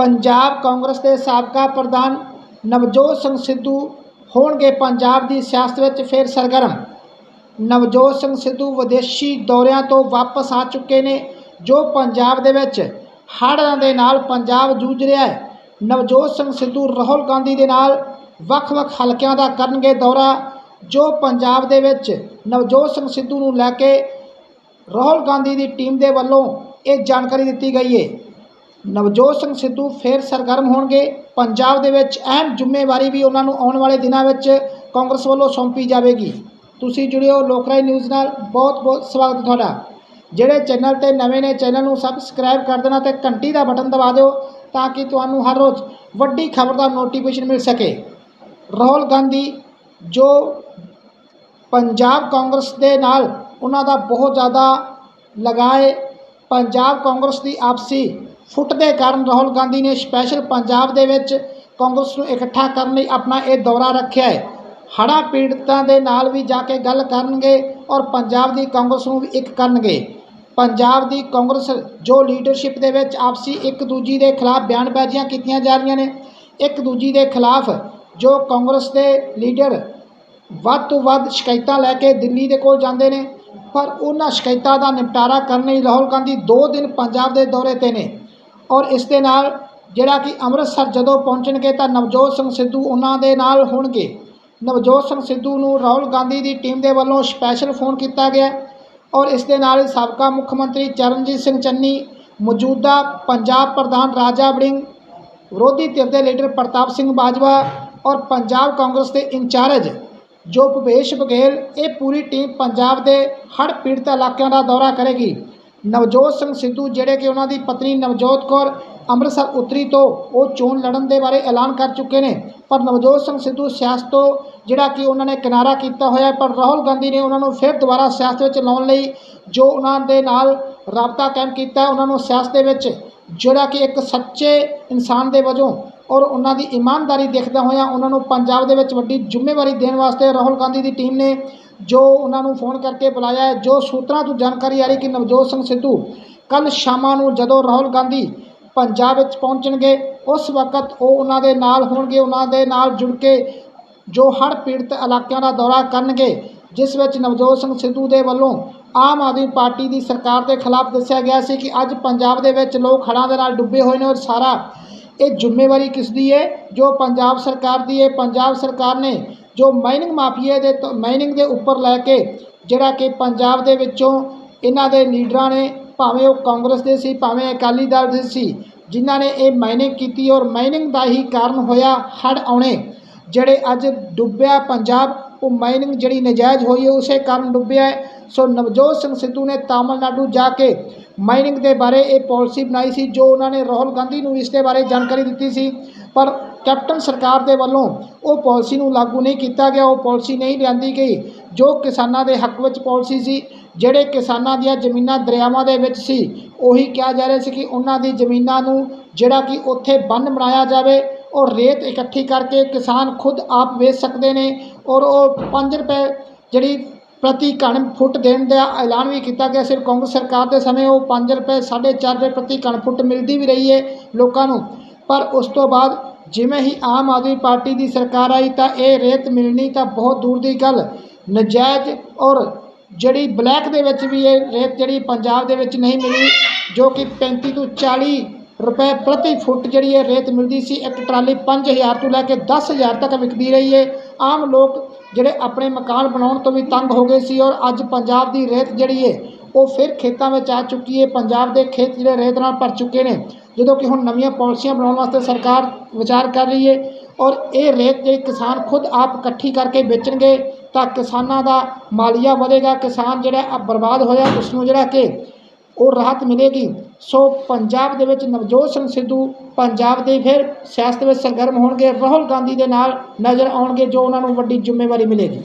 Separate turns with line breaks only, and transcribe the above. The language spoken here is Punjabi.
ਪੰਜਾਬ ਕਾਂਗਰਸ ਦੇ ਸਾਬਕਾ ਪ੍ਰਧਾਨ ਨਵਜੋਤ ਸਿੰਘ ਸਿੱਧੂ ਹੋਣਗੇ ਪੰਜਾਬ ਦੀ ਸਿਆਸਤ ਵਿੱਚ ਫਿਰ ਸਰਗਰਮ। ਨਵਜੋਤ ਸਿੰਘ ਸਿੱਧੂ ਵਿਦੇਸ਼ੀ ਦੌਰਿਆਂ ਤੋਂ ਵਾਪਸ ਆ ਚੁੱਕੇ ਨੇ, ਜੋ ਪੰਜਾਬ ਦੇ ਵਿੱਚ ਹੜ੍ਹਾਂ ਦੇ ਨਾਲ ਪੰਜਾਬ ਜੂਝ ਰਿਹਾ ਹੈ। ਨਵਜੋਤ ਸਿੰਘ ਸਿੱਧੂ ਰਾਹੁਲ ਗਾਂਧੀ ਦੇ ਨਾਲ ਵੱਖ-ਵੱਖ ਹਲਕਿਆਂ ਦਾ ਕਰਨਗੇ ਦੌਰਾ, ਜੋ ਪੰਜਾਬ ਦੇ ਵਿੱਚ ਨਵਜੋਤ ਸਿੰਘ ਸਿੱਧੂ ਨੂੰ ਲੈ ਕੇ ਰਾਹੁਲ ਗਾਂਧੀ ਦੀ ਟੀਮ ਦੇ ਵੱਲੋਂ ਇਹ ਜਾਣਕਾਰੀ ਦਿੱਤੀ ਗਈ ਹੈ। ਨਵਜੋਤ ਸਿੰਘ ਸਿੱਧੂ ਫੇਰ ਸਰਗਰਮ ਹੋਣਗੇ। ਪੰਜਾਬ ਦੇ ਵਿੱਚ ਅਹਿਮ ਜ਼ਿੰਮੇਵਾਰੀ ਵੀ ਉਹਨਾਂ ਨੂੰ ਆਉਣ ਵਾਲੇ ਦਿਨਾਂ ਵਿੱਚ ਕਾਂਗਰਸ ਵੱਲੋਂ ਸੌਂਪੀ ਜਾਵੇਗੀ। ਤੁਸੀਂ ਜੁੜਿਓ ਲੋਕਰਾਈ ਨਿਊਜ਼ ਨਾਲ। ਬਹੁਤ ਬਹੁਤ ਸਵਾਗਤ ਤੁਹਾਡਾ। ਜਿਹੜੇ ਚੈਨਲ ਤੇ ਨਵੇਂ ਨੇ, ਚੈਨਲ ਨੂੰ ਸਬਸਕ੍ਰਾਈਬ ਕਰ ਦੇਣਾ ਤੇ ਘੰਟੀ ਦਾ ਬਟਨ ਦਬਾ ਦਿਓ ਤਾਂ ਕਿ ਤੁਹਾਨੂੰ ਹਰ ਰੋਜ਼ ਵੱਡੀ ਖਬਰ ਦਾ ਨੋਟੀਫਿਕੇਸ਼ਨ ਮਿਲ ਸਕੇ। ਰਾਹੁਲ ਗਾਂਧੀ, ਜੋ ਪੰਜਾਬ ਕਾਂਗਰਸ ਦੇ ਨਾਲ ਉਹਨਾਂ ਦਾ ਬਹੁਤ ਜ਼ਿਆਦਾ ਲਗਾਏ ਪੰਜਾਬ ਕਾਂਗਰਸ ਦੀ ਆਪਸੀ ਫੁੱਟ ਦੇ ਕਾਰਨ ਰਾਹੁਲ ਗਾਂਧੀ ਨੇ ਸਪੈਸ਼ਲ ਪੰਜਾਬ ਦੇ ਵਿੱਚ ਕਾਂਗਰਸ ਨੂੰ ਇਕੱਠਾ ਕਰਨ ਲਈ ਆਪਣਾ ਇਹ ਦੌਰਾ ਰੱਖਿਆ ਹੈ। ਹੜ੍ਹਾਂ ਪੀੜਤਾਂ ਦੇ ਨਾਲ ਵੀ ਜਾ ਕੇ ਗੱਲ ਕਰਨਗੇ ਔਰ ਪੰਜਾਬ ਦੀ ਕਾਂਗਰਸ ਨੂੰ ਵੀ ਇੱਕ ਕਰਨਗੇ। ਪੰਜਾਬ ਦੀ ਕਾਂਗਰਸ ਜੋ ਲੀਡਰਸ਼ਿਪ ਦੇ ਵਿੱਚ ਆਪਸੀ ਇੱਕ ਦੂਜੀ ਦੇ ਖਿਲਾਫ ਬਿਆਨਬਾਜ਼ੀਆਂ ਕੀਤੀਆਂ ਜਾ ਰਹੀਆਂ ਨੇ, ਇੱਕ ਦੂਜੀ ਦੇ ਖਿਲਾਫ ਜੋ ਕਾਂਗਰਸ ਦੇ ਲੀਡਰ ਵੱਧ ਤੋਂ ਵੱਧ ਸ਼ਿਕਾਇਤਾਂ ਲੈ ਕੇ ਦਿੱਲੀ ਦੇ ਕੋਲ ਜਾਂਦੇ ਨੇ, ਪਰ ਉਹਨਾਂ ਸ਼ਿਕਾਇਤਾਂ ਦਾ ਨਿਪਟਾਰਾ ਕਰਨ ਲਈ ਰਾਹੁਲ ਗਾਂਧੀ 2 ਦਿਨ ਪੰਜਾਬ ਦੇ ਦੌਰੇ ਤੇ ਨੇ। ਔਰ ਇਸ ਦੇ ਨਾਲ ਜਿਹੜਾ ਕਿ ਅੰਮ੍ਰਿਤਸਰ ਜਦੋਂ ਪਹੁੰਚਣਗੇ ਤਾਂ ਨਵਜੋਤ ਸਿੰਘ ਸਿੱਧੂ ਉਹਨਾਂ ਦੇ ਨਾਲ ਹੋਣਗੇ। ਨਵਜੋਤ ਸਿੰਘ ਸਿੱਧੂ ਨੂੰ ਰਾਹੁਲ ਗਾਂਧੀ ਦੀ ਟੀਮ ਦੇ ਵੱਲੋਂ ਸਪੈਸ਼ਲ ਫੋਨ ਕੀਤਾ ਗਿਆ ਔਰ ਇਸ ਦੇ ਨਾਲ ਸਾਬਕਾ ਮੁੱਖ ਮੰਤਰੀ ਚਰਨਜੀਤ ਸਿੰਘ ਚੰਨੀ, ਮੌਜੂਦਾ ਪੰਜਾਬ ਪ੍ਰਧਾਨ ਰਾਜਾ ਵੜਿੰਗ, ਵਿਰੋਧੀ ਧਿਰ ਦੇ ਲੀਡਰ ਪ੍ਰਤਾਪ ਸਿੰਘ ਬਾਜਵਾ ਔਰ ਪੰਜਾਬ ਕਾਂਗਰਸ ਦੇ ਇੰਚਾਰਜ ਜੋ ਭੁਪੇਸ਼ ਬਘੇਲ, ਇਹ ਪੂਰੀ ਟੀਮ ਪੰਜਾਬ ਦੇ ਹੜ੍ਹ ਪੀੜਤ ਇਲਾਕਿਆਂ ਦਾ ਦੌਰਾ ਕਰੇਗੀ। ਨਵਜੋਤ ਸਿੰਘ ਸਿੱਧੂ ਜਿਹੜੇ ਕਿ ਉਹਨਾਂ ਦੀ ਪਤਨੀ ਨਵਜੋਤ ਕੌਰ ਅੰਮ੍ਰਿਤਸਰ ਉੱਤਰੀ ਤੋਂ ਉਹ ਚੋਣ ਲੜਨ ਦੇ ਬਾਰੇ ਐਲਾਨ ਕਰ ਚੁੱਕੇ ਨੇ। ਪਰ ਨਵਜੋਤ ਸਿੰਘ ਸਿੱਧੂ ਸਿਆਸਤ ਤੋਂ ਜਿਹੜਾ ਕਿ ਉਹਨਾਂ ਨੇ ਕਿਨਾਰਾ ਕੀਤਾ ਹੋਇਆ ਪਰ ਰਾਹੁਲ ਗਾਂਧੀ ਨੇ ਉਹਨਾਂ ਨੂੰ ਫਿਰ ਦੁਬਾਰਾ ਸਿਆਸਤ ਵਿੱਚ ਲਾਉਣ ਲਈ ਜੋ ਉਹਨਾਂ ਦੇ ਨਾਲ ਰਾਬਤਾ ਕਾਇਮ ਕੀਤਾ, ਉਹਨਾਂ ਨੂੰ ਸਿਆਸਤ ਦੇ ਵਿੱਚ ਜਿਹੜਾ ਕਿ ਇੱਕ ਸੱਚੇ ਇਨਸਾਨ ਦੇ ਵਜੋਂ ਔਰ ਉਹਨਾਂ ਦੀ ਇਮਾਨਦਾਰੀ ਦੇਖਦਾ ਹੋਇਆ ਉਹਨਾਂ ਨੂੰ ਪੰਜਾਬ ਦੇ ਵਿੱਚ ਵੱਡੀ ਜ਼ਿੰਮੇਵਾਰੀ ਦੇਣ ਵਾਸਤੇ ਰਾਹੁਲ ਗਾਂਧੀ ਦੀ ਟੀਮ ਨੇ ਜੋ ਉਹਨਾਂ ਨੂੰ ਫੋਨ ਕਰਕੇ ਬੁਲਾਇਆ ਹੈ, ਜੋ ਸੂਤਰਾਂ ਤੋਂ ਜਾਣਕਾਰੀ ਆ ਰਹੀ ਕਿ ਨਵਜੋਤ ਸਿੰਘ ਸਿੱਧੂ ਕੱਲ ਸ਼ਾਮਾਂ ਨੂੰ ਜਦੋਂ ਰਾਹੁਲ ਗਾਂਧੀ ਪੰਜਾਬ ਵਿੱਚ ਪਹੁੰਚਣਗੇ, ਉਸ ਵਕਤ ਉਹ ਉਹਨਾਂ ਦੇ ਨਾਲ ਹੋਣਗੇ, ਉਹਨਾਂ ਦੇ ਨਾਲ ਜੁੜ ਕੇ ਜੋ ਹੜ੍ਹ ਪੀੜਤ ਇਲਾਕਿਆਂ ਦਾ ਦੌਰਾ ਕਰਨਗੇ, ਜਿਸ ਵਿੱਚ ਨਵਜੋਤ ਸਿੰਘ ਸਿੱਧੂ ਦੇ ਵੱਲੋਂ ਆਮ ਆਦਮੀ ਪਾਰਟੀ ਦੀ ਸਰਕਾਰ ਦੇ ਖਿਲਾਫ ਦੱਸਿਆ ਗਿਆ ਸੀ ਕਿ ਅੱਜ ਪੰਜਾਬ ਦੇ ਵਿੱਚ ਲੋਕ ਹੜ੍ਹਾਂ ਦੇ ਨਾਲ ਡੁੱਬੇ ਹੋਏ ਨੇ ਔਰ ਸਾਰਾ ਇਹ ਜ਼ਿੰਮੇਵਾਰੀ ਕਿਸ ਦੀ ਹੈ? ਜੋ ਪੰਜਾਬ ਸਰਕਾਰ ਦੀ ਹੈ, ਪੰਜਾਬ ਸਰਕਾਰ ਨੇ ਜੋ ਮਾਈਨਿੰਗ ਮਾਫੀਏ ਦੇ ਤੋਂ ਮਾਈਨਿੰਗ ਦੇ ਉੱਪਰ ਲੈ ਕੇ ਜਿਹੜਾ ਕਿ ਪੰਜਾਬ ਦੇ ਵਿੱਚੋਂ ਇਹਨਾਂ ਦੇ ਲੀਡਰਾਂ ਨੇ, ਭਾਵੇਂ ਉਹ ਕਾਂਗਰਸ ਦੇ ਸੀ, ਭਾਵੇਂ ਅਕਾਲੀ ਦਲ ਦੇ ਸੀ, ਜਿਨ੍ਹਾਂ ਨੇ ਇਹ ਮਾਈਨਿੰਗ ਕੀਤੀ ਔਰ ਮਾਈਨਿੰਗ ਦਾ ਹੀ ਕਾਰਨ ਹੋਇਆ ਹੜ੍ਹ ਆਉਣੇ, ਜਿਹੜੇ ਅੱਜ ਡੁੱਬਿਆ ਪੰਜਾਬ, ਉਹ ਮਾਈਨਿੰਗ ਜਿਹੜੀ ਨਜਾਇਜ਼ ਹੋਈ ਹੈ, ਉਸੇ ਕਾਰਨ ਡੁੱਬਿਆ ਹੈ। ਸੋ ਨਵਜੋਤ ਸਿੰਘ ਸਿੱਧੂ ਨੇ ਤਾਮਿਲਨਾਡੂ ਜਾ ਕੇ ਮਾਈਨਿੰਗ ਦੇ ਬਾਰੇ ਇਹ ਪਾਲਿਸੀ ਬਣਾਈ ਸੀ, ਜੋ ਉਹਨਾਂ ਨੇ ਰਾਹੁਲ ਗਾਂਧੀ ਨੂੰ ਇਸ ਦੇ ਬਾਰੇ ਜਾਣਕਾਰੀ ਦਿੱਤੀ ਸੀ। ਪਰ ਕੈਪਟਨ ਸਰਕਾਰ ਦੇ ਵੱਲੋਂ ਉਹ ਪਾਲਿਸੀ ਨੂੰ ਲਾਗੂ ਨਹੀਂ ਕੀਤਾ ਗਿਆ, ਉਹ ਪਾਲਿਸੀ ਨਹੀਂ ਲਿਆਂਦੀ ਗਈ। ਜੋ ਕਿਸਾਨਾਂ ਦੇ ਹੱਕ ਵਿੱਚ ਪਾਲਿਸੀ ਸੀ, ਜਿਹੜੇ ਕਿਸਾਨਾਂ ਦੀਆਂ ਜ਼ਮੀਨਾਂ ਦਰਿਆਵਾਂ ਦੇ ਵਿੱਚ ਸੀ, ਉਹੀ ਕਿਹਾ ਜਾ ਰਿਹਾ ਸੀ ਕਿ ਉਹਨਾਂ ਦੀ ਜ਼ਮੀਨਾਂ ਨੂੰ ਜਿਹੜਾ ਕਿ ਉੱਥੇ ਬੰਨ ਬਣਾਇਆ ਜਾਵੇ ਔਰ ਰੇਤ ਇਕੱਠੀ ਕਰਕੇ ਕਿਸਾਨ ਖੁਦ ਆਪ ਵੇਚ ਸਕਦੇ ਨੇ ਔਰ ਉਹ 5 ਰੁਪਏ ਜਿਹੜੀ ਪ੍ਰਤੀ ਘਣ ਫੁੱਟ ਦੇਣ ਦਾ ਐਲਾਨ ਵੀ ਕੀਤਾ ਗਿਆ। ਸਿਰ ਕਾਂਗਰਸ ਸਰਕਾਰ ਦੇ ਸਮੇਂ ਉਹ 5 ਰੁਪਏ 4.5 ਰੁਪਏ ਪ੍ਰਤੀ ਘਣ ਫੁੱਟ ਮਿਲਦੀ ਵੀ ਰਹੀ ਹੈ ਲੋਕਾਂ ਨੂੰ। ਪਰ ਉਸ ਤੋਂ ਬਾਅਦ ਜਿਵੇਂ ਹੀ ਆਮ ਆਦਮੀ ਪਾਰਟੀ ਦੀ ਸਰਕਾਰ ਆਈ ਤਾਂ ਇਹ ਰੇਤ ਮਿਲਣੀ ਤਾਂ ਬਹੁਤ ਦੂਰ ਦੀ ਗੱਲ। ਨਜਾਇਜ਼ ਔਰ ਜਿਹੜੀ ਬਲੈਕ ਦੇ ਵਿੱਚ ਵੀ ਇਹ ਰੇਤ ਜਿਹੜੀ ਪੰਜਾਬ ਦੇ ਵਿੱਚ ਨਹੀਂ ਮਿਲੀ, ਜੋ ਕਿ 35 ਤੋਂ 40 ਰੁਪਏ ਪ੍ਰਤੀ ਫੁੱਟ ਜਿਹੜੀ ਇਹ ਰੇਤ ਮਿਲਦੀ ਸੀ, ਇੱਕ ਟਰਾਲੀ 5000 ਤੋਂ ਲੈ ਕੇ 10000 ਤੱਕ ਵਿਕਦੀ ਰਹੀ ਹੈ ਆਮ ਲੋਕ ਜਿਹੜੇ ਆਪਣੇ ਮਕਾਨ ਬਣਾਉਣ ਤੋਂ ਵੀ ਤੰਗ ਹੋ ਗਏ ਸੀ ਔਰ ਅੱਜ ਪੰਜਾਬ ਦੀ ਰੇਤ ਜਿਹੜੀ ਹੈ ਉਹ ਫਿਰ ਖੇਤਾਂ ਵਿੱਚ ਆ ਚੁੱਕੀ ਹੈ। ਪੰਜਾਬ ਦੇ ਖੇਤ ਜਿਹੜੇ ਰੇਤ ਨਾਲ ਭਰ ਚੁੱਕੇ ਨੇ, ਜਦੋਂ ਕਿ ਹੁਣ ਨਵੀਆਂ ਪਾਲਿਸੀਆਂ ਬਣਾਉਣ ਵਾਸਤੇ ਸਰਕਾਰ ਵਿਚਾਰ ਕਰ ਰਹੀ ਹੈ ਔਰ ਇਹ ਰੇਤ ਜਿਹੜੀ ਕਿਸਾਨ ਖੁਦ ਆਪ ਇਕੱਠੀ ਕਰਕੇ ਵੇਚਣਗੇ ਤਾਂ ਕਿਸਾਨਾਂ ਦਾ ਮਾਲੀਆ ਵਧੇਗਾ, ਕਿਸਾਨ ਜਿਹੜਾ ਬਰਬਾਦ ਹੋਇਆ ਉਸ ਨੂੰ ਜਿਹੜਾ ਕਿ ਉਹ ਰਾਹਤ ਮਿਲੇਗੀ। ਸੋ ਪੰਜਾਬ ਦੇ ਵਿੱਚ ਨਵਜੋਤ ਸਿੰਘ ਸਿੱਧੂ ਪੰਜਾਬ ਦੇ ਫਿਰ ਸਿਆਸਤ ਵਿੱਚ ਸਰਗਰਮ ਹੋਣਗੇ, ਰਾਹੁਲ ਗਾਂਧੀ ਦੇ ਨਾਲ ਨਜ਼ਰ ਆਉਣਗੇ, ਜੋ ਉਹਨਾਂ ਨੂੰ ਵੱਡੀ ਜ਼ਿੰਮੇਵਾਰੀ ਮਿਲੇਗੀ।